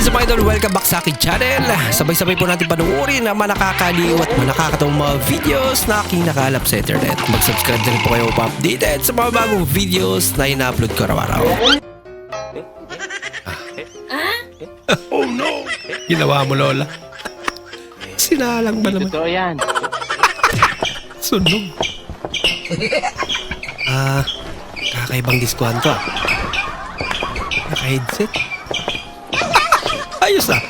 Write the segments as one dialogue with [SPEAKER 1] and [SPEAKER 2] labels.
[SPEAKER 1] What's up idol? Welcome back sa aking channel. Sabay-sabay po natin panuorin ang mga nakakaliw at mga nakakatawang mga videos na aking nakalap sa internet. Mag-subscribe na rin po kayo pa updated sa mga bagong videos na ina-upload ko araw-araw. oh no! Ginawa mo, Lola. Sinalang ba naman?
[SPEAKER 2] Totoo yan.
[SPEAKER 1] Sunog. Ah, kakaibang diskuhan ah. Naka-headset. Ayos ah.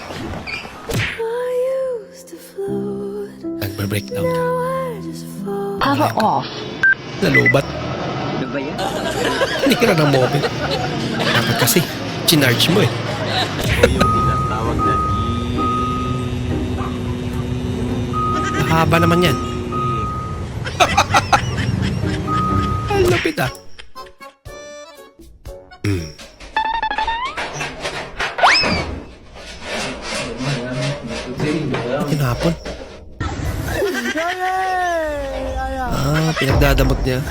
[SPEAKER 1] Nagbe-breakdown ka.
[SPEAKER 3] Power off.
[SPEAKER 1] Nalubat.
[SPEAKER 2] Ano ba yan?
[SPEAKER 1] Hindi ka na ng mobile. Dapat kasi, chinarge mo eh.
[SPEAKER 2] O yung tinatawag na
[SPEAKER 1] Haba naman yan. Ang lapit ah. Tinapon. Ah, pinagdadamot niya.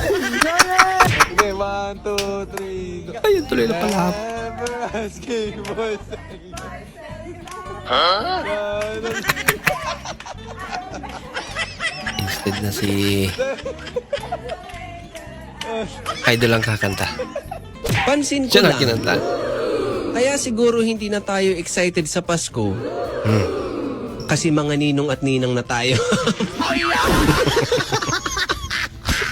[SPEAKER 4] Okay, one, two, three. go.
[SPEAKER 1] Ayun tuloy na pala.
[SPEAKER 4] Never asking for
[SPEAKER 1] Instead na si... Idol ang kakanta.
[SPEAKER 5] Pansin ko
[SPEAKER 1] Siya na
[SPEAKER 5] lang,
[SPEAKER 1] kinanta.
[SPEAKER 5] kaya siguro hindi na tayo excited sa Pasko. Kasi mga ninong at ninang na tayo.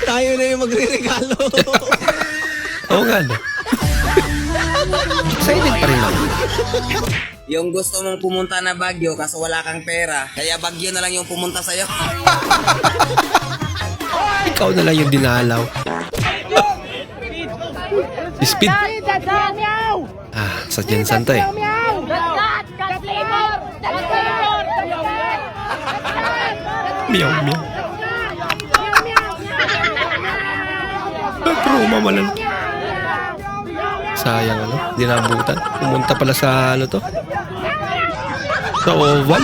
[SPEAKER 5] tayo na yung magre-regalo.
[SPEAKER 1] Oo nga no. Excited pa rin ako.
[SPEAKER 6] Yung gusto mong pumunta na Baguio kaso wala kang pera, kaya Baguio na lang yung pumunta sa'yo.
[SPEAKER 1] Ikaw na lang yung dinalaw. Speed. Ah, sa Jensan to Meow, meow. Trauma malan. Sayang ano, dinabutan. Pumunta pala sa ano to. Sa oval.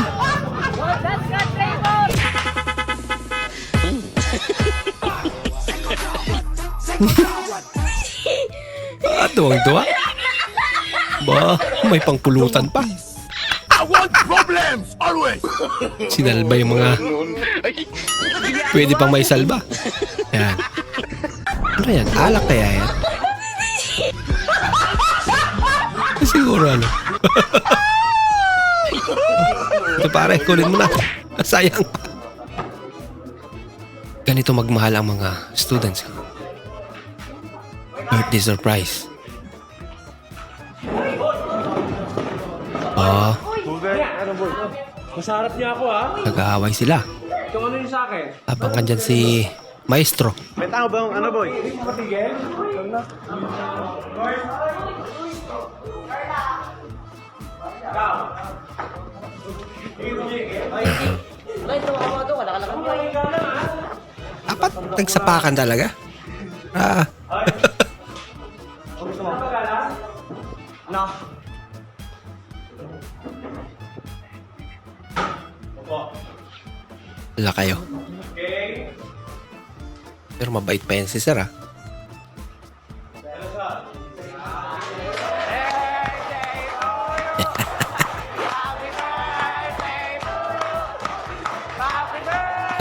[SPEAKER 1] Ah, tuwang-tuwa. Ba, may pangpulutan pa. Want problems, always! Sinalba yung mga... Pwede pang may salba. Yan. Ano yan? Alak kaya yan? Siguro ano. Ito pare, kunin mo na. Sayang. Ganito magmahal ang mga students. Birthday surprise. Ah,
[SPEAKER 7] Masarap niya ako ha.
[SPEAKER 1] nag-aaway sila.
[SPEAKER 7] Kung ano yung sa akin?
[SPEAKER 1] Habang kandyan si Maestro.
[SPEAKER 7] May tao ba ang ano boy? Patigil?
[SPEAKER 1] Dapat nagsapakan talaga. Ah, wala kayo. Pero mabait pa yan si Sir ah.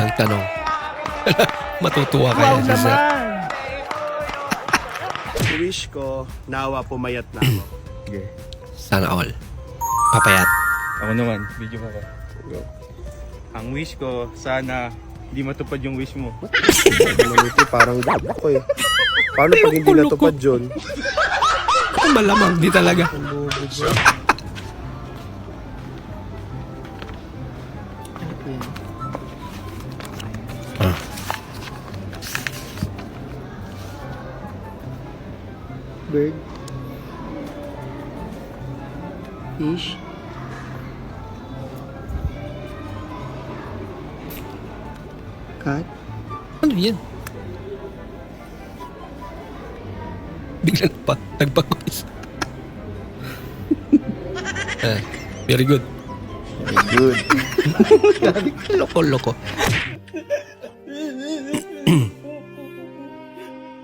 [SPEAKER 1] Nagtanong. Matutuwa kaya si Sir.
[SPEAKER 8] wish ko, nawa pumayat na ako.
[SPEAKER 1] Sana all. Papayat.
[SPEAKER 7] Ako naman, video ka ka. Ang wish ko, sana hindi matupad yung wish mo.
[SPEAKER 8] Manuti parang ako eh. Paano pag hindi natupad yun?
[SPEAKER 1] Malamang, di talaga. Ah.
[SPEAKER 8] Bird? Fish? Cat?
[SPEAKER 1] Ano yan? Bigla na pa, nagpag-quiz. ah, very good.
[SPEAKER 8] Good.
[SPEAKER 1] Loko-loko.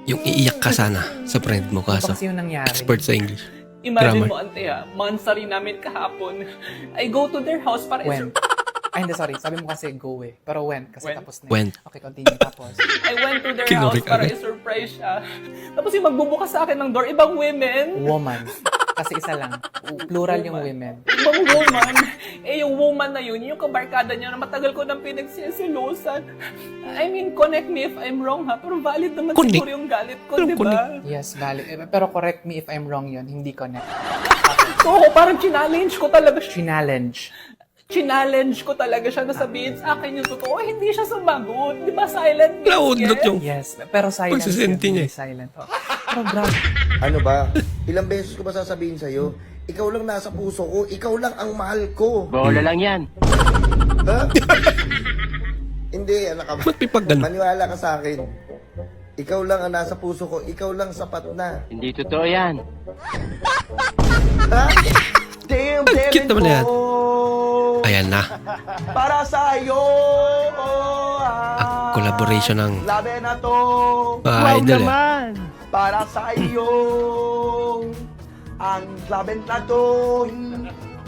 [SPEAKER 1] yung iiyak ka sana sa friend mo kaso
[SPEAKER 9] kasi yung nangyari.
[SPEAKER 1] expert sa English.
[SPEAKER 9] Imagine
[SPEAKER 1] Grammar.
[SPEAKER 9] mo, ante ha, monthsary namin kahapon. I go to their house para
[SPEAKER 10] When? Ay, hindi, sorry. Sabi mo kasi go eh. Pero when? Kasi
[SPEAKER 9] When?
[SPEAKER 10] tapos na.
[SPEAKER 1] When?
[SPEAKER 10] Okay, continue. Tapos.
[SPEAKER 9] I went to their
[SPEAKER 1] Kinurik
[SPEAKER 9] house para
[SPEAKER 1] agad.
[SPEAKER 9] i-surprise siya. Tapos yung magbubukas sa akin ng door, ibang women.
[SPEAKER 10] Woman. Kasi isa lang. Plural yung women.
[SPEAKER 9] Ibang woman. Eh, yung woman na yun, yung kabarkada niya na matagal ko nang pinagsisilusan. I mean, connect me if I'm wrong ha, pero valid naman
[SPEAKER 1] Connect?
[SPEAKER 9] siguro yung galit ko,
[SPEAKER 1] Anong
[SPEAKER 9] di ba?
[SPEAKER 10] Yes, valid. Eh, Pero correct me if I'm wrong yun. Hindi connect.
[SPEAKER 9] So, parang challenge ko talaga siya.
[SPEAKER 10] Challenge.
[SPEAKER 9] Challenge ko talaga siya na sabihin sa akin yung totoo. Eh, hindi siya sumagot. Di ba silent
[SPEAKER 1] Naudlot
[SPEAKER 9] yes?
[SPEAKER 1] yung...
[SPEAKER 10] Yes. Pero silent.
[SPEAKER 1] Pagsisenti
[SPEAKER 10] yun,
[SPEAKER 1] niya
[SPEAKER 10] Silent. Oh. Pero grabe.
[SPEAKER 8] Ano ba? Ilang beses ko ba sasabihin sa'yo? Ikaw lang nasa puso ko. Ikaw lang ang mahal ko.
[SPEAKER 2] Bola lang yan.
[SPEAKER 8] Ha? Hindi, anak ka ba?
[SPEAKER 1] Ba't may pag ganun?
[SPEAKER 8] Maniwala ka sa akin. Ikaw lang ang nasa puso ko. Ikaw lang sapat na.
[SPEAKER 2] Hindi totoo yan.
[SPEAKER 8] Ha? Damn,
[SPEAKER 1] Ang cute naman na yan. Ayan na.
[SPEAKER 8] Para sa'yo.
[SPEAKER 1] Ang collaboration ng
[SPEAKER 8] Labi na to.
[SPEAKER 1] mga idol eh.
[SPEAKER 8] Para sa'yo. Ang labi na to.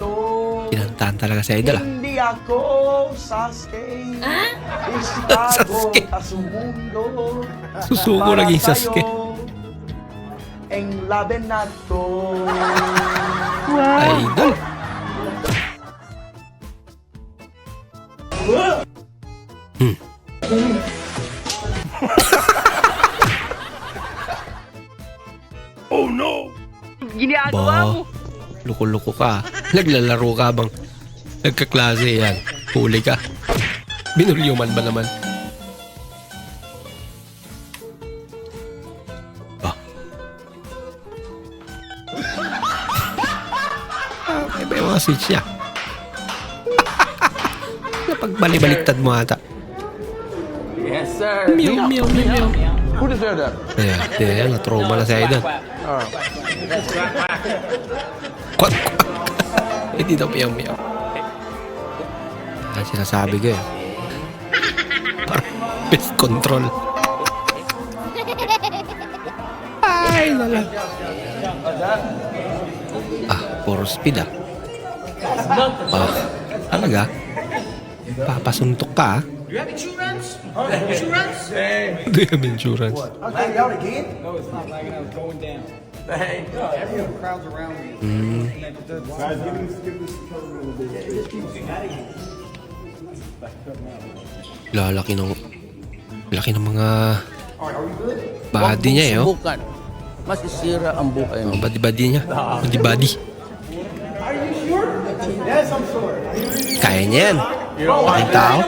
[SPEAKER 8] To.
[SPEAKER 1] Kinantahan talaga si idol ah.
[SPEAKER 8] Hindi ako Sasuke. Isigago
[SPEAKER 1] Sasuke.
[SPEAKER 8] sa mundo.
[SPEAKER 1] Susuko naging Sasuke.
[SPEAKER 8] Ang laban na to.
[SPEAKER 1] Idol. Hmm. oh no! Ginagawa mo! Luko-luko ka. Naglalaro ka bang nagkaklase yan. Huli ka. Binulyuman ba naman? Switch niya. Napagbali-baliktad mo ata.
[SPEAKER 4] Yes, sir.
[SPEAKER 1] Meow, meow, meow, meow.
[SPEAKER 4] Who deserved that?
[SPEAKER 1] Ayan, ayan, na-trauma na si Aidan. Kwak, kwak. Hindi daw meow, meow. Yan sinasabi ko eh. Parang pest control. Ay, lala. Ah, puro speed ah. Ah, talaga? Papasuntok ka ah. Do you have insurance? Do you have insurance? Hmm. Lalaki ng laki ng mga body niya eh, oh.
[SPEAKER 2] Subukan. Masisira ang buhay mo.
[SPEAKER 1] Oh, body-body niya. Body-body. Kaya niya yan. Tao.